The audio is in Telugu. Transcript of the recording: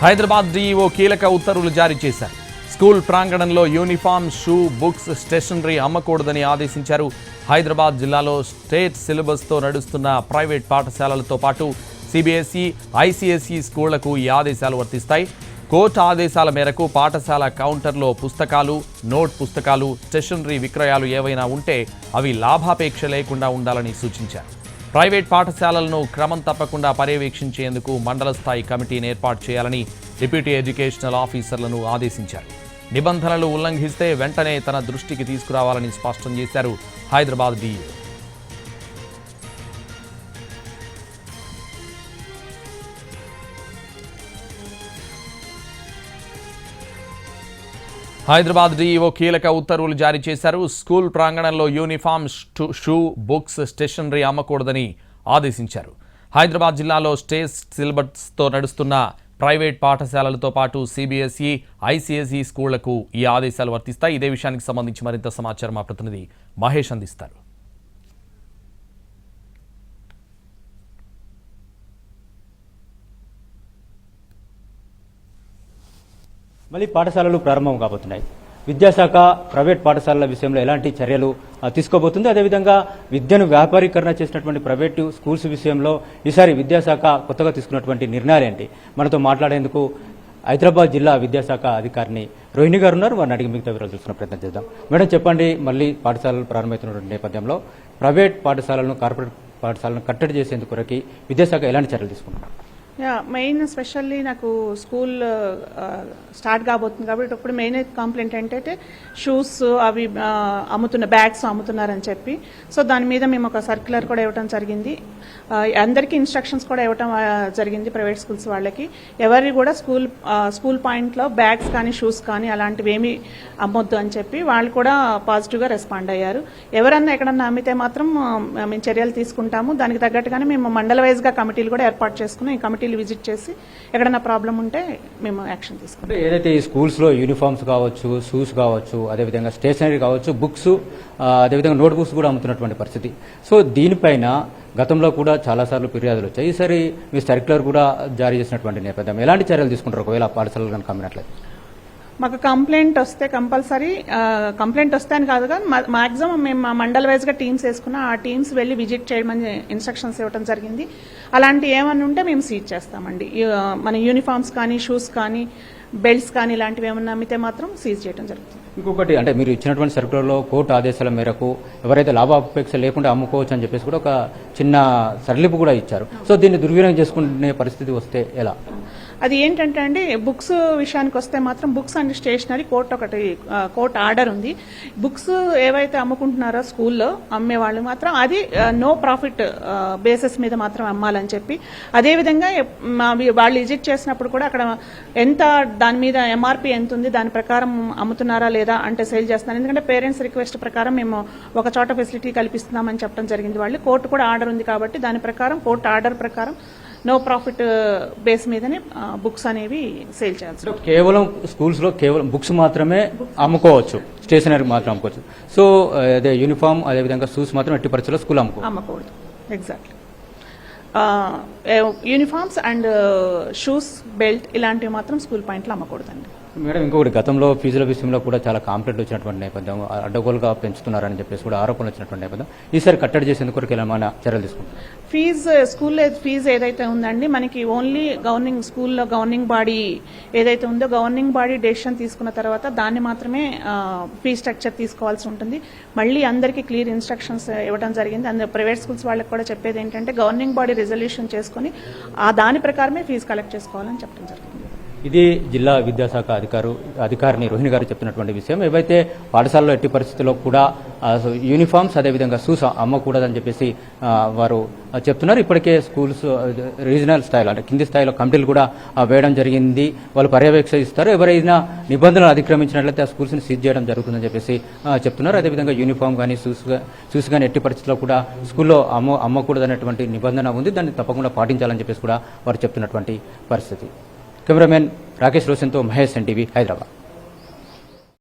హైదరాబాద్ డీఈఓ కీలక ఉత్తర్వులు జారీ చేశారు. స్కూల్ ప్రాంగణంలో యూనిఫామ్ షూ బుక్స్ స్టేషనరీ అమ్మకూడదని ఆదేశించారు. హైదరాబాద్ జిల్లాలో స్టేట్ సిలబస్తో నడుస్తున్న ప్రైవేట్ పాఠశాలలతో పాటు సిబిఎస్ఈ ఐసిఎస్ఈ స్కూళ్ళకు ఈ ఆదేశాలు వర్తిస్తాయి. కోర్టు ఆదేశాల మేరకు పాఠశాల కౌంటర్లో పుస్తకాలు నోట్ పుస్తకాలు స్టేషనరీ విక్రయాలు ఏవైనా ఉంటే అవి లాభాపేక్ష లేకుండా ఉండాలని సూచించారు. ప్రైవేట్ పాఠశాలలను క్రమం తప్పకుండా పర్యవేక్షించేందుకు మండల స్థాయి కమిటీని ఏర్పాటు చేయాలని డిప్యూటీ ఎడ్యుకేషనల్ ఆఫీసర్లను ఆదేశించారు. నిబంధనలు ఉల్లంఘిస్తే వెంటనే తన దృష్టికి తీసుకురావాలని స్పష్టం చేశారు హైదరాబాద్ డీఈఓ హైదరాబాద్ డీఈఓ కీలక ఉత్తర్వులు జారీ చేశారు. స్కూల్ ప్రాంగణంలో యూనిఫామ్ షూ- బుక్స్ స్టేషనరీ అమ్మకూడదని ఆదేశించారు. హైదరాబాద్ జిల్లాలో స్టేట్ సిలబస్తో నడుస్తున్న ప్రైవేట్ పాఠశాలలతో పాటు సిబిఎస్ఈ ఐసిఎస్ఈ స్కూళ్ళకు ఈ ఆదేశాలు వర్తిస్తాయి. ఇదే విషయానికి సంబంధించి మరింత సమాచారం మా ప్రతినిధి మహేష్ అందిస్తారు. మళ్ళీ పాఠశాలలు ప్రారంభం కాబోతున్నాయి. విద్యాశాఖ ప్రైవేట్ పాఠశాలల విషయంలో ఎలాంటి చర్యలు తీసుకోబోతుంది? అదేవిధంగా విద్యను వ్యాపారీకరణ చేసినటువంటి ప్రైవేటు స్కూల్స్ విషయంలో ఈసారి విద్యాశాఖ కొత్తగా తీసుకున్నటువంటి నిర్ణయాలు ఏంటి? మనతో మాట్లాడేందుకు హైదరాబాద్ జిల్లా విద్యాశాఖ అధికారిని రోహిణి గారు ఉన్నారు. వారిని అడిగి మిగతా వివరాలు తెలుసుకున్న ప్రయత్నం చేద్దాం. మేడం చెప్పండి మళ్ళీ పాఠశాలలు ప్రారంభమవుతున్నటువంటి నేపథ్యంలో ప్రైవేట్ పాఠశాలలను కార్పొరేట్ పాఠశాలను కట్టడి చేసేందుకు కొరకి విద్యాశాఖ ఎలాంటి చర్యలు తీసుకుంటున్నారు? యా మెయిన్ స్పెషల్లీ నాకు స్కూల్ స్టార్ట్ కాబోతుంది కాబట్టి ఇప్పుడు మెయిన్ కంప్లైంట్ ఏంటంటే షూస్ అవి అమ్ముతున్న బ్యాగ్స్ అమ్ముతున్నారని చెప్పి. సో దాని మీద మేము ఒక సర్క్యులర్ కూడా ఇవ్వడం జరిగింది. అందరికీ ఇన్స్ట్రక్షన్స్ కూడా ఇవ్వడం జరిగింది ప్రైవేట్ స్కూల్స్ వాళ్ళకి. ఎవరి కూడా స్కూల్ స్కూల్ పాయింట్లో బ్యాగ్స్ కానీ షూస్ కానీ అలాంటివి ఏమి అమ్మొద్దు అని చెప్పి వాళ్ళు కూడా పాజిటివ్గా రెస్పాండ్ అయ్యారు. ఎవరన్నా ఎక్కడన్నా అమ్మితే మాత్రం మేము చర్యలు తీసుకుంటాము. దానికి తగ్గట్టుగానే మేము మండల వైజ్గా కమిటీలు కూడా ఏర్పాటు చేసుకుని ఈ సొసైటీలు విజిట్ చేసి ఎక్కడన్నా ప్రాబ్లం ఉంటే మేము యాక్షన్ తీసుకుంటాం. ఏదైతే ఈ స్కూల్స్లో యూనిఫామ్స్ కావచ్చు షూస్ కావచ్చు అదేవిధంగా స్టేషనరీ కావచ్చు బుక్స్ అదేవిధంగా నోట్ బుక్స్ కూడా అమ్ముతున్నటువంటి పరిస్థితి. సో దీనిపైన గతంలో కూడా చాలాసార్లు ఫిర్యాదులు వచ్చాయి. ఈసారి మీ సర్క్యులర్ కూడా జారీ చేసినటువంటి నేపథ్యం. ఎలాంటి చర్యలు తీసుకుంటారు? ఒకవేళ పాఠశాలలు కనుక అమ్మినట్లయితే. మాకు కంప్లైంట్ వస్తే కంపల్సరీ కంప్లైంట్ వస్తే అని కాదు కానీ మాక్సిమం మేము మా మండల్ వైజ్గా టీమ్స్ వేసుకున్న. ఆ టీమ్స్ వెళ్ళి విజిట్ చేయమని ఇన్స్ట్రక్షన్స్ ఇవ్వడం జరిగింది. అలాంటి ఏమన్నా ఉంటే మేము సీజ్ చేస్తామండి. మన యూనిఫామ్స్ కానీ షూస్ కానీ బెల్ట్స్ కానీ ఇలాంటివి ఏమన్నా అమ్మితే మాత్రం సీజ్ చేయడం జరుగుతుంది. ఇంకొకటి అంటే మీరు ఇచ్చినటువంటి సర్క్యులర్లో కోర్టు ఆదేశాల మేరకు ఎవరైతే లాభాపేక్ష లేకుండా అమ్ముకోవచ్చు అని చెప్పేసి కూడా ఒక చిన్న సడలింపు కూడా ఇచ్చారు. సో దీన్ని దుర్వినియోగం చేసుకునే పరిస్థితి వస్తే ఎలా? అది ఏంటంటే అండి బుక్స్ విషయానికి వస్తే మాత్రం బుక్స్ అండ్ స్టేషనరీ కోర్ట్ ఒకటి కోర్టు ఆర్డర్ ఉంది. బుక్స్ ఏవైతే అమ్ముకుంటున్నారో స్కూల్లో అమ్మే వాళ్ళు మాత్రం అది నో ప్రాఫిట్ బేసిస్ మీద మాత్రం అమ్మాలని చెప్పి అదేవిధంగా మా వాళ్ళు విజిట్ చేసినప్పుడు కూడా అక్కడ ఎంత దాని మీద ఎంఆర్పి ఎంత ఉంది దాని ప్రకారం అమ్ముతున్నారా లేదా అంటే సేల్ చేస్తున్నారు. ఎందుకంటే పేరెంట్స్ రిక్వెస్ట్ ప్రకారం మేము ఒక చోట ఫెసిలిటీ కల్పిస్తున్నామని చెప్పడం జరిగింది. వాళ్ళు కోర్టు కూడా ఆర్డర్ ఉంది కాబట్టి దాని ప్రకారం కోర్టు ఆర్డర్ ప్రకారం నో ప్రాఫిట్ బేస్ మీదనే బుక్స్ అనేవి సేల్ చేయాల్సి కేవలం స్కూల్స్లో కేవలం బుక్స్ మాత్రమే అమ్ముకోవచ్చు. స్టేషనరీ మాత్రం అమ్ముకోవచ్చు. సో అదే యూనిఫామ్ అదేవిధంగా షూస్ మాత్రం ఎట్టి పరిస్థితుల్లో స్కూల్ అమ్ముకో అమ్మకూడదు. Exactly uniforms and shoes belt ఇలాంటివి మాత్రం స్కూల్ పాయింట్లో అమ్మకూడదండి. మేడం ఇంకొకటి గతంలో ఫీజుల విషయంలో కూడా చాలా కాంప్లైంట్లు వచ్చినటువంటి నేపథ్యం అడ్డగోలుగా పెంచుతున్నారని చెప్పేసి కూడా ఆరోపణలు వచ్చినటువంటి నేపథ్యం. ఈసారి కట్టడి చేసేందుకు కొరకు చర్యలు తీసుకుంటాం ఫీజు స్కూల్లో ఫీజు ఏదైతే ఉందండి మనకి ఓన్లీ గవర్నింగ్ స్కూల్లో గవర్నింగ్ బాడీ ఏదైతే ఉందో గవర్నింగ్ బాడీ డెసిషన్ తీసుకున్న తర్వాత దాన్ని మాత్రమే ఫీ స్ట్రక్చర్ తీసుకోవాల్సి ఉంటుంది. మళ్ళీ అందరికీ క్లియర్ ఇన్స్ట్రక్షన్స్ ఇవ్వడం జరిగింది. అందరు ప్రైవేట్ స్కూల్స్ వాళ్ళకి కూడా చెప్పేది ఏంటంటే గవర్నింగ్ బాడీ రిజల్యూషన్ చేసుకుని ఆ దాని ప్రకారమే ఫీజు కలెక్ట్ చేసుకోవాలని చెప్పడం జరిగింది. ఇది జిల్లా విద్యాశాఖ అధికారు అధికారిని రోహిణి గారు చెప్తున్నటువంటి విషయం. ఏవైతే పాఠశాలలో ఎట్టి పరిస్థితుల్లో కూడా యూనిఫామ్స్ అదేవిధంగా షూస్ అమ్మకూడదని చెప్పేసి వారు చెప్తున్నారు. ఇప్పటికే స్కూల్స్ రీజనల్ స్థాయిలో అంటే కింది స్థాయిలో కమిటీలు కూడా వేయడం జరిగింది. వాళ్ళు పర్యవేక్షిస్తారు. ఎవరైనా నిబంధనలు అతిక్రమించినట్లయితే ఆ స్కూల్స్ని సీజ్ చేయడం జరుగుతుందని చెప్పేసి చెప్తున్నారు. అదేవిధంగా యూనిఫామ్ కానీ షూస్ గా- షూస్ కానీ ఎట్టి పరిస్థితుల్లో కూడా స్కూల్లో అమ్మ అమ్మకూడదనేటువంటి నిబంధన ఉంది. దాన్ని తప్పకుండా పాటించాలని చెప్పేసి కూడా వారు చెప్తున్నటువంటి పరిస్థితి. Cameraman Rakesh రోషన్తో Mahesh NTV Hyderabad